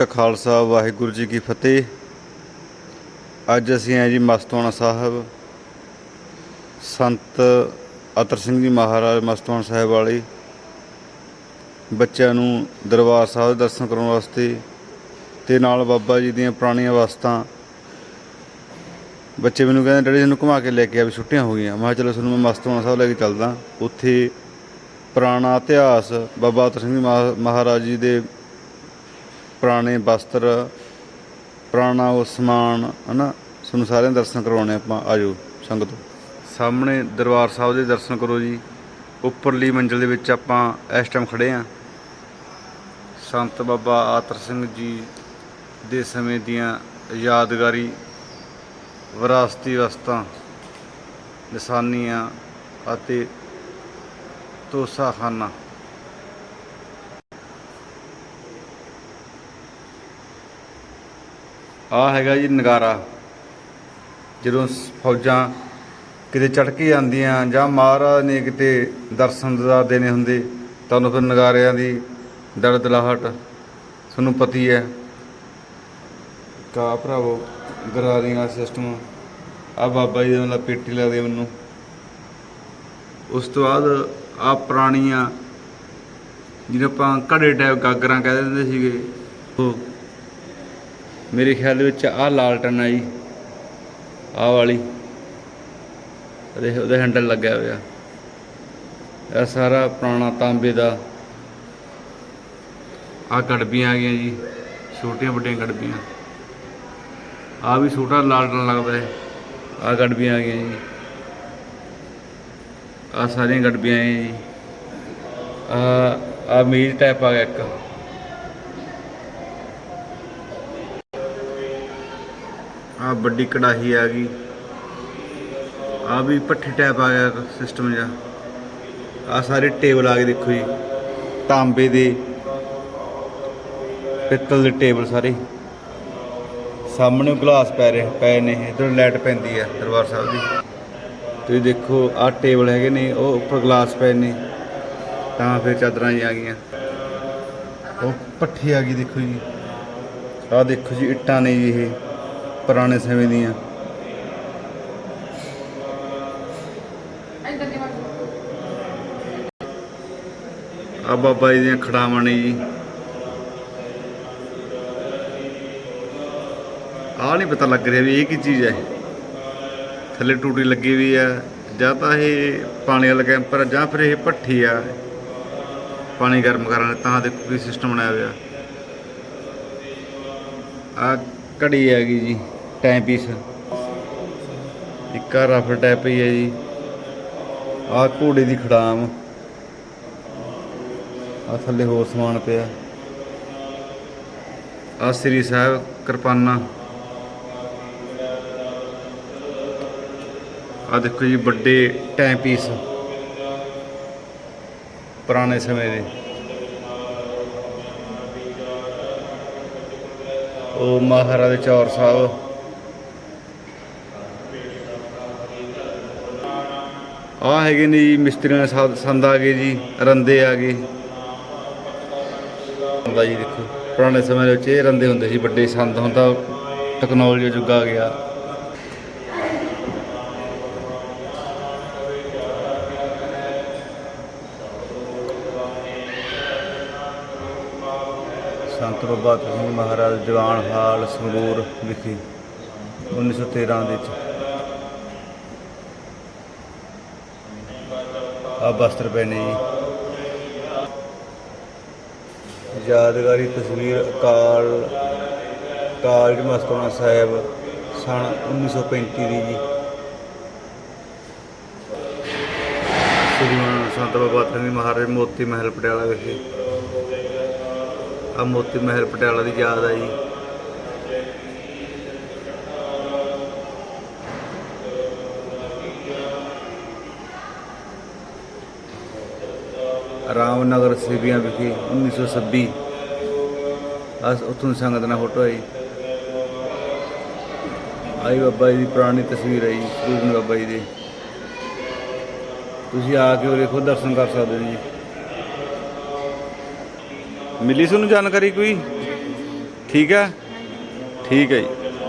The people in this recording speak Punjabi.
ਕਾ ਖਾਲਸਾ, ਵਾਹਿਗੁਰੂ ਜੀ ਕੀ ਫਤਿਹ। ਅੱਜ ਅਸੀਂ ਆਏ ਜੀ ਮਸਤਵਾਣਾ ਸਾਹਿਬ। ਸੰਤ ਅਤਰ ਸਿੰਘ ਜੀ ਮਹਾਰਾਜ ਮਸਤਵਾਣਾ ਸਾਹਿਬ ਵਾਲੇ ਬੱਚਿਆਂ ਨੂੰ ਦਰਬਾਰ ਸਾਹਿਬ ਦੇ ਦਰਸ਼ਨ ਕਰਾਉਣ ਵਾਸਤੇ ਤੇ ਨਾਲ ਬਾਬਾ ਜੀ ਦੀਆਂ ਪੁਰਾਣੀਆਂ ਵਸਤਾਂ ਬੱਚੇ ਮੈਨੂੰ ਕਹਿੰਦੇ, ਡੈਡੀ ਸਾਨੂੰ ਘੁਮਾ ਕੇ ਲੈ ਕੇ ਆ ਵੀ ਛੁੱਟੀਆਂ ਹੋ ਗਈਆਂ। ਮੈਂ ਕਿਹਾ, ਚਲੋ ਤੁਹਾਨੂੰ ਮੈਂ ਮਸਤਵਾਣਾ ਸਾਹਿਬ ਲੈ ਕੇ ਚੱਲਦਾ। ਉੱਥੇ ਪੁਰਾਣਾ ਇਤਿਹਾਸ ਬਾਬਾ ਅਤਰ ਸਿੰਘ ਜੀ ਮਹਾਰਾਜ ਜੀ ਦੇ ਪੁਰਾਣੇ ਵਸਤਰ, ਪੁਰਾਣਾ ਉਹ ਸਮਾਨ, ਹਨਾ? ਤੁਹਾਨੂੰ ਸਾਰਿਆਂ ਦੇ ਦਰਸ਼ਨ ਕਰਵਾਉਣੇ ਆਪਾਂ, ਆਜੋ ਸੰਗਤ। ਸਾਹਮਣੇ ਦਰਬਾਰ ਸਾਹਿਬ ਦੇ ਦਰਸ਼ਨ ਕਰੋ ਜੀ। ਉੱਪਰਲੀ ਮੰਜ਼ਿਲ ਦੇ ਵਿੱਚ ਆਪਾਂ ਇਸ ਟਾਈਮ ਖੜੇ ਆਂ। ਸੰਤ ਬਾਬਾ ਆਤਰ ਸਿੰਘ ਜੀ ਦੇ ਸਮੇਂ ਦੀਆਂ ਯਾਦਗਾਰੀ ਵਿਰਾਸਤੀ ਵਸਤਾਂ, ਨਿਸ਼ਾਨੀਆਂ ਅਤੇ ਤੋਸਾਖਾਨਾ। ਆ ਹੈਗਾ ਜੀ ਨਗਾਰਾ। ਜਦੋਂ ਸ- ਫੌਜਾਂ ਕਿਤੇ ਚੜ ਕੇ ਜਾਂਦੀਆਂ ਜਾਂ ਮਹਾਰਾਜ ਨੇ ਕਿਤੇ ਦਰਸ਼ਨ ਦਿਦਾਰ ਦੇਣੇ ਹੁੰਦੇ ਤੁਹਾਨੂੰ ਫਿਰ ਨਗਾਰਿਆਂ ਦੀ ਦਰਦਲਾਹਟ ਤੁਹਾਨੂੰ ਪਤੀ ਹੈ। ਕਾ ਭਰਾਵੋ, ਗਰਾਰੀਆਂ ਸਿਸਟਮ ਆ ਬਾਬਾ ਜੀ ਦੇ ਮਤਲਬ ਪੇਟੀ ਲੱਗਦੇ ਮੈਨੂੰ। ਉਸ ਤੋਂ ਬਾਅਦ ਆ ਪੁਰਾਣੀਆਂ, ਜਿਹਨੂੰ ਆਪਾਂ ਘੜੇ ਟਾਈਪ ਗਾਗਰਾਂ ਕਹਿ ਦਿੰਦੇ ਸੀਗੇ, ਉਹ ਮੇਰੇ ਖਿਆਲ ਦੇ ਵਿੱਚ ਆਹ ਲਾਲਟਨ ਆ ਜੀ, ਆਹ ਵਾਲੀ। ਉਹਦੇ ਉਹਦੇ ਹੈਂਡਲ ਲੱਗਿਆ ਹੋਇਆ। ਇਹ ਸਾਰਾ ਪੁਰਾਣਾ ਤਾਂਬੇ ਦਾ। ਆਹ ਗੜਬੀਆਂ ਆ ਗਈਆਂ ਜੀ, ਛੋਟੀਆਂ ਵੱਡੀਆਂ ਗੜਬੀਆਂ ਆ ਵੀ ਛੋਟਾ ਲਾਲਟਨ ਲੱਗਦਾ ਹੈ ਆਹ ਗੜਬੀਆਂ ਆ ਗਈਆਂ ਜੀ। ਆ ਸਾਰੀਆਂ ਗੜਬੀਆਂ ਹੈ ਜੀ। ਆ ਆ ਮੇਜ਼ ਟਾਈਪ ਆ ਗਿਆ ਇੱਕ। ਆ ਵੱਡੀ ਕੜਾਹੀ ਆ ਗਈ। ਆ ਵੀ ਪੱਠੀ ਟੈਪ ਆ ਗਿਆ ਸਿਸਟਮ ਜਿਹਾ। ਆ ਸਾਰੇ ਟੇਬਲ ਆ ਗਏ ਦੇਖੋ ਜੀ, ਤਾਂਬੇ ਦੇ, ਪਿੱਤਲ ਦੇ ਟੇਬਲ ਸਾਰੇ। ਸਾਹਮਣੇ ਗਲਾਸ ਪੈ ਰਹੇ, ਪਏ ਨੇ, ਇਧਰ ਲਾਈਟ ਪੈਂਦੀ ਆ ਦਰਬਾਰ ਸਾਹਿਬ ਦੀ। ਤੁਸੀਂ ਦੇਖੋ ਆ ਟੇਬਲ ਹੈਗੇ ਨੇ, ਉਹ ਉੱਪਰ ਗਲਾਸ ਪਏ ਨੇ, ਤਾਂ ਫਿਰ ਚਾਦਰਾਂ ਜੀ ਆ ਗਈਆਂ। ਉਹ ਪੱਠੀ ਆ ਗਈ ਦੇਖੋ ਜੀ। ਆ ਦੇਖੋ ਜੀ, ਇੱਟਾਂ ਨੇ ਜੀ ਇਹ। ਪੁਰਾਣੇ ਸਮੇਂ ਦੀਆਂ। ਆ ਬਾਬਾ ਜੀ ਦੀਆਂ ਖੜਾਵਾਂ ਨੇ ਜੀ। ਆ ਨਹੀਂ ਪਤਾ ਲੱਗ ਰਿਹਾ ਵੀ ਇਹ ਕੀ ਚੀਜ਼ ਹੈ। ਥੱਲੇ ਟੂਟੀ ਲੱਗੀ ਵੀ ਆ ਜਾਂ ਤਾਂ ਇਹ ਪਾਣੀ ਵਾਲਾ ਕੈਂਪਰ ਜਾਂ ਫਿਰ ਇਹ ਭੱਠੀ ਆ। ਪਾਣੀ ਗਰਮ ਕਰਨ ਤਾਂ ਦੇਖੋ ਕੀ ਸਿਸਟਮ ਬਣਾਇਆ ਹੋਇਆ। ਆ ਘੜੀ ਹੈਗੀ ਜੀ ਟਾਈਮ ਪੀਸ ਇੱਕ ਆ ਰਫਲ ਟੈਪ ਹੀ ਹੈ ਜੀ। ਆ ਘੋੜੇ ਦੀ ਖੜਾਮ। ਆ ਥੱਲੇ ਹੋਰ ਸਮਾਨ ਪਿਆ। ਆ ਸ੍ਰੀ ਸਾਹਿਬ ਕਿਰਪਾਨਾ। ਆ ਦੇਖੋ ਜੀ, ਵੱਡੇ ਟਾਈਮ ਪੀਸ ਪੁਰਾਣੇ ਸਮੇਂ ਦੇ। ਉਹ ਮਹਾਰਾਜਾ ਚੌਰ ਸਾਹਿਬ। ਆ ਹੈਗੇ ਨੇ ਜੀ ਮਿਸਤਰੀਆਂ ਦੇ ਸੰਦ ਆ ਗਏ ਜੀ, ਰੰਦੇ ਆ ਗਏ। ਹੁੰਦਾ ਜੀ ਦੇਖੋ, ਪੁਰਾਣੇ ਸਮੇਂ ਦੇ ਵਿੱਚ ਇਹ ਰੰਦੇ ਹੁੰਦੇ ਸੀ, ਵੱਡੇ ਸੰਦ, ਹੁਣ ਤਾਂ ਟੈਕਨੋਲੋਜੀ ਦਾ ਆ ਗਿਆ। ਸੰਤ ਬਾਬਾ ਸਿੰਘ ਮਹਾਰਾਜ ਦੀਵਾਨ ਹਾਲ ਸੰਗਰੂਰ ਵਿਖੇ 1913 ਦੇ ਵਿੱਚ। ਆ ਬਸਤਰ ਪਏ ਨੇ ਜੀ। ਯਾਦਗਾਰੀ ਤਸਵੀਰ ਅਕਾਲ ਕਾਲਜ ਮਸਤਾਨਾ ਸਾਹਿਬ, ਸਨ 1935 ਦੀ ਜੀ। ਸ੍ਰੀ ਸੰਤ ਬਾਬਾ ਸਿੰਘ ਮਹਾਰਾਜ ਮੋਤੀ ਮਹਿਲ ਪਟਿਆਲਾ ਵਿਖੇ। ਆ ਮੋਤੀ ਮਹਿਲ ਪਟਿਆਲਾ ਦੀ ਯਾਦ ਆ ਜੀ। ਰਾਮਨਗਰ ਸਿਵੀਆਂ ਵਿਖੇ 1926 ਅਸ ਉੱਥੋਂ ਦੀ ਸੰਗਤ ਨਾਲ ਫੋਟੋ ਆਈ। ਆਈ ਬਾਬਾ ਜੀ ਦੀ ਪੁਰਾਣੀ ਤਸਵੀਰ ਆਈ ਜੀ ਸਰੂਪ ਨੇ ਬਾਬਾ ਜੀ ਦੀ। ਤੁਸੀਂ ਆ ਕੇ ਉਹਦੇ ਖੁਦ ਦਰਸ਼ਨ ਕਰ ਸਕਦੇ ਹੋ ਜੀ। ਮਿਲੀ ਤੁਹਾਨੂੰ ਜਾਣਕਾਰੀ ਕੋਈ? ਠੀਕ ਹੈ? ਠੀਕ ਹੈ ਜੀ।